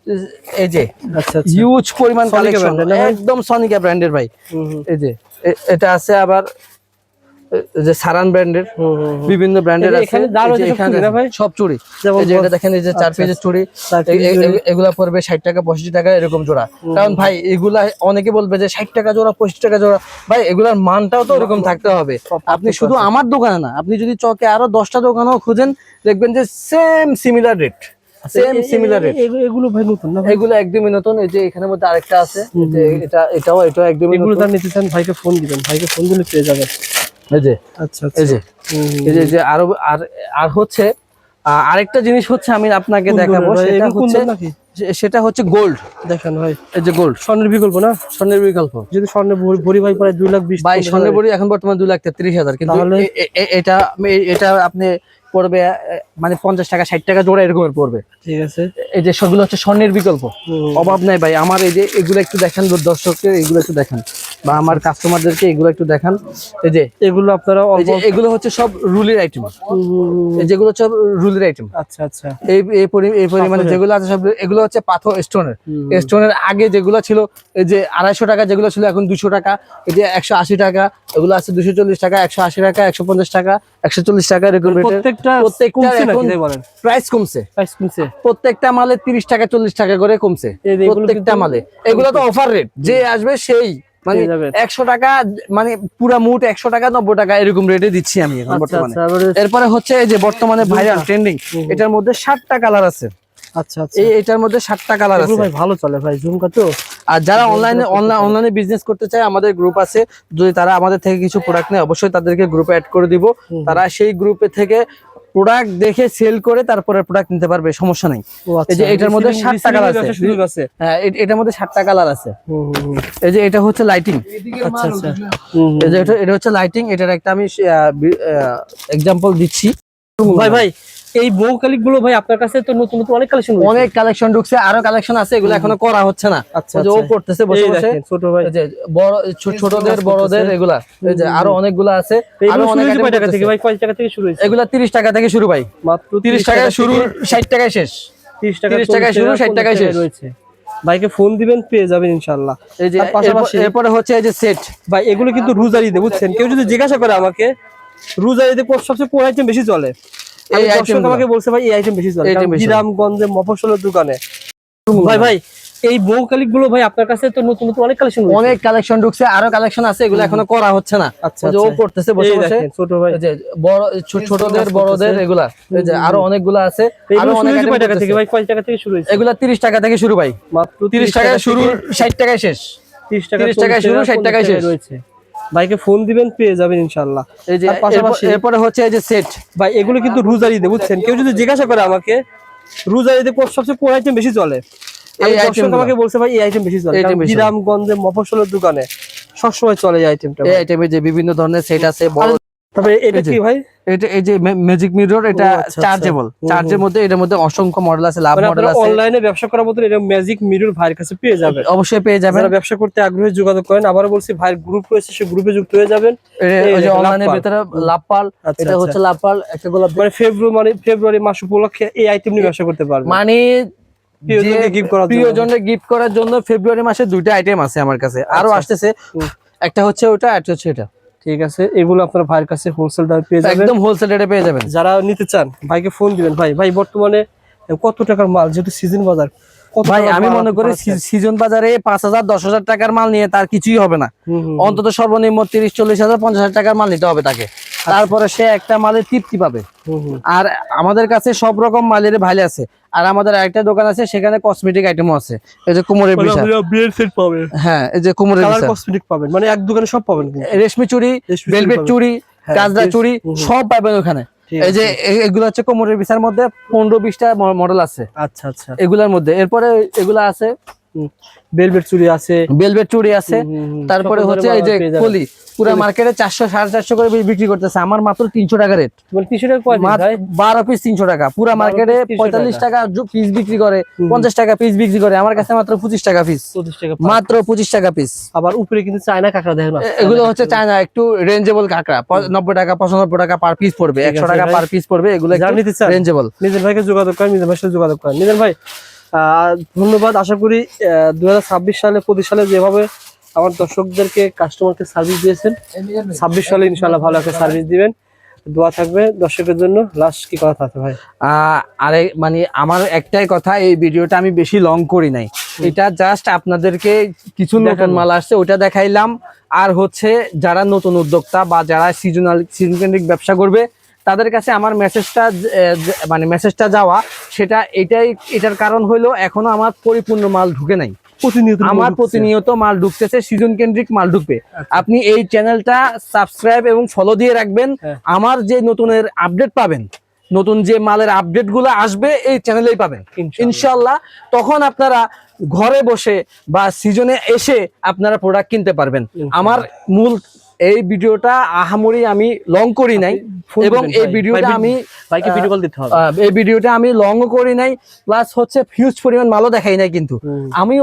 এই যে আচ্ছা আচ্ছা। হিউজ পরিমাণ Sonica কালেকশন brand এর না ভাই? একদম সনিকা ব্র্যান্ডের ভাই। এই যে এটা আছে আবার যে সারান ব্র্যান্ডের। বিভিন্ন ব্র্যান্ডের আছে। এখানে সব চুড়ি না ভাই? সব চুড়ি। যেমন এই যে এটা দেখেন এই যে চার আচ্ছা, পেজের চুড়ি। এ- চুড়ি। এগুলা পড়বে ষাট টাকা পঁয়ষট্টি টাকা এরকম জোড়া। কারণ ভাই এগুলা অনেকে বলবে যে ষাট টাকা জোড়া পঁয়ষট্টি টাকা জোড়া। ভাই এগুলার মানটাও তো ওরকম থাকতে হবে। আপনি শুধু আমার দোকানে না আপনি যদি চকে আরও দশটা দোকানেও খুঁজেন দেখবেন যে same similar rate same similar rate এগুলো ভাই নতুন না এগুলো একদমই নতুন। এই যে এখানের মধ্যে আরেকটা আছে। এটা এটাও এটাও একদমই এগুলো নতুন। নিতে চান ভাইকে ফোন দিবেন। ভাইকে ফোন দিলে পেয়ে যাবেন। এই যে আচ্ছা আচ্ছা। এই যে হুম, হুম। এই যে যে আরও আর আর হচ্ছে আরেকটা জিনিস হচ্ছে আমি আপনাকে দেখাবো সেটা হচ্ছে সেটা গোল্ড দেখেন ভাই এই যে গোল্ড স্বর্ণের বিকল্প না? স্বর্ণের বিকল্প। যদি স্বর্ণের ভরি- ভরি ভাই প্রায় দুই লাখ বিশ ভাই স্বর্ণের। বড়ি এখন বর্তমানে দুই লাখ তেত্রিশ হাজার। কিন্তু এটা এটা আপনি পড়বে মানে পঞ্চাশ টাকা ষাট টাকা জোড়া এরকমের পড়বে। ঠিক আছে। এই যে সবগুলো হচ্ছে স্বর্ণের বিকল্প। অভাব নাই ভাই। আমার এই যে এগুলো একটু দেখেন দর্শককে এগুলো একটু দেখান। বা আমার কাস্টমারদেরকে এগুলো একটু দেখান। এই যে এগুলো আপনারা এগুলো হচ্ছে সব রুলের আইটেম যেগুলো সব রুলের আইটেম আচ্ছা আচ্ছা। এই এই পরিমাণে যেগুলো আছে সব এগুলো হচ্ছে পাথর স্টোনের। স্টোনের আগে যেগুলো ছিল এই যে আড়াইশো টাকা যেগুলো ছিল এখন দুশো টাকা। এই যে একশো আশি টাকা এগুলো আছে দুশো চল্লিশ টাকা একশো আশি টাকা একশো পঞ্চাশ টাকা একশো চল্লিশ টাকা এরকম প্রত্যেকটা প্রাইস কমছে প্রাইস কমছে। প্রত্যেকটা মালে তিরিশ টাকা চল্লিশ টাকা করে কমছে। প্রত্যেকটা মালে। এগুলো তো অফার রেট যে আসবে সেই মানে একশো টাকা মানে পুরা মুট একশো টাকা নব্বই টাকা এরকম রেটে দিচ্ছি আমি এখন আচ্ছা বর্তমানে। আচ্ছা এরপরে হচ্ছে এই যে বর্তমানে ভাইরাল ট্রেন্ডিং এটার মধ্যে ষাটটা কালার আছে। আচ্ছা আচ্ছা। এই এটার মধ্যে ষাটটা কালার আছে। ভাই ভালো চলে ভাই ঝুমকা তো। আর যারা অনলাইনে অনলাইন অনলাইনে বিজনেস করতে চায় আমাদের গ্রুপ আছে। যদি তারা আমাদের থেকে কিছু প্রোডাক্ট নেয় অবশ্যই তাদেরকে গ্রুপে অ্যাড করে দিব। তারা সেই গ্রুপে থেকে প্রোডাক্ট দেখে সেল করে তারপরে প্রোডাক্ট নিতে পারবে সমস্যা নাই। আচ্ছা এই যে এটার মধ্যে Receiving- 60 টাকা receiving আছে। সুযোগ আছে? হ্যাঁ এটার মধ্যে সাতটা কালার আছে। এই যে এটা হচ্ছে লাইটিং আচ্ছা আচ্ছা। এই যে এটা এটা হচ্ছে লাইটিং এটার একটা আমি এক্সাম্পল দিচ্ছি। ভাই ভাই এই বউ কালিকগুলো ভাই আপনার কাছে তো নতুন নতুন অনেক কালেকশন অনেক কালেকশন ঢুকছে আরও কালেকশন আছে এগুলো এখনও করা হচ্ছে না। আচ্ছা ও আচ্ছা। করতেছে বসে বসে। ছোট ভাই। যে বড় ছোটদের বড়দের এগুলা। এই যে আরও অনেকগুলো আছে আরও অনেক টাকা থেকে ভাই? কয় টাকা থেকে শুরু হয়েছে? এগুলা 30 টাকা থেকে শুরু ভাই। মাত্র 30 টাকা শুরু 60 টাকায় শেষ। 30 টাকা 30 টাকায় শুরু, 60 টাকায় শেষ। রয়েছে। ভাইকে ফোন দিবেন পেয়ে যাবেন ইনশাআল্লাহ। এই যে পাশাপাশি এরপর- হচ্ছে এই যে সেট ভাই এগুলো কিন্তু রোজারিতে বুঝছেন? কেউ যদি জিজ্ঞাসা করে আমাকে রোজারিতে সবচেয়ে কোন আইটেম বেশি চলে। এই আইটেম আমাকে বলছে ভাই এই আইটেম বেশি চলে। এই item কারণ বেশি চলে। গ্রামগঞ্জে মফস্বলের দোকানে। ভাই ভাই এই বউ কালিকগুলো ভাই আপনার কাছে তো নতুন নতুন অনেক কালেকশন অনেক কালেকশন ঢুকছে আরও কালেকশন আছে এগুলো এখনও করা হচ্ছে না। আচ্ছা ও আচ্ছা। করতেছে বসে বসে। ছোট ভাই। যে বড় ছোটদের বড়দের এগুলা। এই যে আরও অনেকগুলো আছে। আরও অনেক টাকা থেকে ভাই? কয় টাকা থেকে শুরু হয়েছে? এগুলা 30 টাকা থেকে শুরু ভাই। মাত্র 30 টাকায় শুরু 60 টাকায় শেষ। 30 টাকা 30 টাকায় শুরু, 60 টাকায় শেষ। রয়েছে। ভাইকে ফোন দিবেন পেয়ে যাবেন ইনশাআল্লাহ। এই যে এরপরে হচ্ছে এই যে সেট ভাই এগুলো কিন্তু রোজারিতে বুঝছেন? কেউ যদি জিজ্ঞাসা করে আমাকে রোজারিতে কোন সবচেয়ে কোন আইটেম বেশি চলে? এই আইটেম আমাকে বলছে ভাই এই আইটেম বেশি চলে। গ্রামগঞ্জে মফস্বলের দোকানে সবসময় চলে এই আইটেমটা এই আইটেমে যে বিভিন্ন ধরনের সেট আছে বড় তবে এটা কি ভাই? এটা এই যে ম্যাজিক মিরর এটা ও, আচ্ছা, আচ্ছা। চার্জেবল চার্জের মধ্যে এটার মধ্যে অসংখ্য মডেল আছে লাভ মানে মডেল আছে। অনলাইনে ব্যবসা করার মতো এটা ম্যাজিক মিরর ভাইয়ের কাছে পেয়ে যাবেন। অবশ্যই পেয়ে যাবেন। যারা ব্যবসা করতে আগ্রহী যোগাযোগ করেন। আবারও বলছি ভাইয়ের গ্রুপ রয়েছে সেই গ্রুপে যুক্ত হয়ে যাবেন। এই যে লাভপাল। ভিতরে লাভপাল এটা আচ্ছা। হচ্ছে লাভপাল একটা গোলাপ মানে ফেব্রুয়ারি মানে ফেব্রুয়ারি মাস উপলক্ষে এই আইটেম নিয়ে ব্যবসা করতে পারবেন। মানে প্রিয়জনকে gift করার জন্য। প্রিয়জনকে গিফট করার জন্য ফেব্রুয়ারি মাসে দুইটা আইটেম আছে আমার কাছে। আরও। আসতেছে। একটা হচ্ছে ওটা একটা হচ্ছে এটা। ঠিক আছে? এগুলো আপনার ভাইয়ের কাছে হোলসেল দামে পেয়ে যাবেন। একদম হোলসেল রেটে পেয়ে যাবেন। যারা নিতে চান ভাইকে ফোন দিবেন। ভাই ভাই বর্তমানে কত টাকার মাল? যেহেতু সিজন বাজার ভাই আমি মনে করি সিজন বাজারে পাঁচ হাজার দশ হাজার টাকার মাল নিয়ে তার কিছুই হবে না। অন্তত সর্বনিম্ন তিরিশ চল্লিশ হাজার পঞ্চাশ হাজার টাকার মাল নিতে হবে তাকে। তারপরে সে একটা মালের তৃপ্তি পাবে। আর আমাদের কাছে সব রকম মালের ভাইলে আছে। আর আমাদের আরেকটা দোকান আছে সেখানে কসমেটিক আইটেমও আছে। এই যে কোমরের বিয়ের সেট পাবেন। হ্যাঁ এই যে কোমরের কসমেটিক পাবেন। মানে এক দোকানে সব পাবেন রেশমি চুড়ি ভেলভেট। চুড়ি হ্যাঁ, বেশ- চুড়ি। সব পাবেন ওখানে। এই যে এগুলো হচ্ছে কোমরের বিছার মধ্যে পনেরো বিশটা মডেল আছে। আচ্ছা আচ্ছা। এগুলার মধ্যে। এরপরে এগুলা আছে বেলভেট চুড়ি আছে। বেলভেট চুড়ি আছে। তারপরে হচ্ছে এই যে মাল পেয়ে যাবেন। কলি পুরো মার্কেটে চারশো সাড়ে চারশো করে বিক্রি করতেছে। আমার মাত্র তিনশো টাকা রেট তিনশো টাকা কয় মাত্র ভাই। বারো পিস তিনশো টাকা। পুরো মার্কেটে পঁয়তাল্লিশ টাকা। পিস বিক্রি করে পঞ্চাশ টাকা পিস বিক্রি করে। আমার কাছে মাত্র পঁচিশ টাকা পিস মাত্র পঁচিশ টাকা পিস আবার উপরে কিন্তু চায়না কাঁকড়া দেখেন এগুলো হচ্ছে চায়না একটু রেঞ্জেবল কাঁকড়া। নব্বই টাকা পঁচানব্বই টাকা পার পিস পড়বে। একশো টাকা পার পিস পড়বে। এগুলো রেঞ্জেবল নিজের ভাইকে যোগাযোগ করেন নিজের ভাইয়ের সাথে যোগাযোগ করেন। নিজের ভাই ধন্যবাদ। আশা করি দু হাজার ছাব্বিশ সালে পঁচিশ সালে যেভাবে আমার দর্শকদেরকে কাস্টমারকে সার্ভিস দিয়েছেন ছাব্বিশ সালে ইনশাল্লাহ ভালো একটা সার্ভিস দিবেন। দোয়া থাকবে দর্শকের জন্য। লাস্ট কি কথা থাকে ভাই? আরে মানে আমার একটাই কথা এই ভিডিওটা আমি বেশি লং করি নাই। এটা জাস্ট আপনাদেরকে কিছু নতুন মাল আসছে ওটা দেখাইলাম। আর হচ্ছে যারা নতুন উদ্যোক্তা বা যারা সিজনাল সিজন কেন্দ্রিক ব্যবসা করবে তাদের কাছে আমার মেসেজটা মানে মেসেজটা যাওয়া সেটা এটাই এটার কারণ হলো এখনও আমার পরিপূর্ণ মাল ঢুকে নাই। প্রতিনিয়ত আমার প্রতিনিয়ত মাল ঢুকতেছে সিজন কেন্দ্রিক মাল ঢুকবে। আপনি এই চ্যানেলটা সাবস্ক্রাইব এবং ফলো দিয়ে রাখবেন। হ্যাঁ। আমার যে নতুনের আপডেট পাবেন নতুন যে মালের আপডেটগুলো আসবে এই চ্যানেলেই পাবেন। ইনশাআল্লাহ। ইনশাল্লাহ তখন আপনারা ঘরে বসে বা সিজনে এসে আপনারা প্রোডাক্ট কিনতে পারবেন। আমার মূল এই ভিডিওটা আহামরি আমি লং করি নাই এবং এই ভিডিওটা আমি ভাইকে ভিডিও কল দিতে হবে। এই ভিডিওটা আমি লংও করি নাই প্লাস হচ্ছে হিউজ পরিমাণ মালও দেখাই নাই কিন্তু। আমি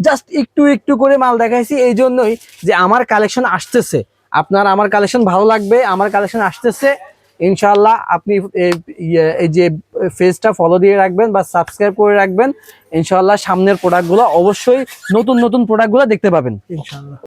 জাস্ট একটু একটু করে মাল দেখাইছি এই জন্যই যে আমার কালেকশন আসতেছে। আপনার আমার কালেকশন ভালো লাগবে আমার কালেকশন আসতেছে। ইনশাআল্লাহ আপনি এই- ইয়ে- এই যে ফেজটা ফলো দিয়ে রাখবেন বা সাবস্ক্রাইব করে রাখবেন। ইনশাআল্লাহ সামনের প্রোডাক্টগুলো অবশ্যই নতুন নতুন প্রোডাক্টগুলো দেখতে পাবেন। ইনশাআল্লাহ।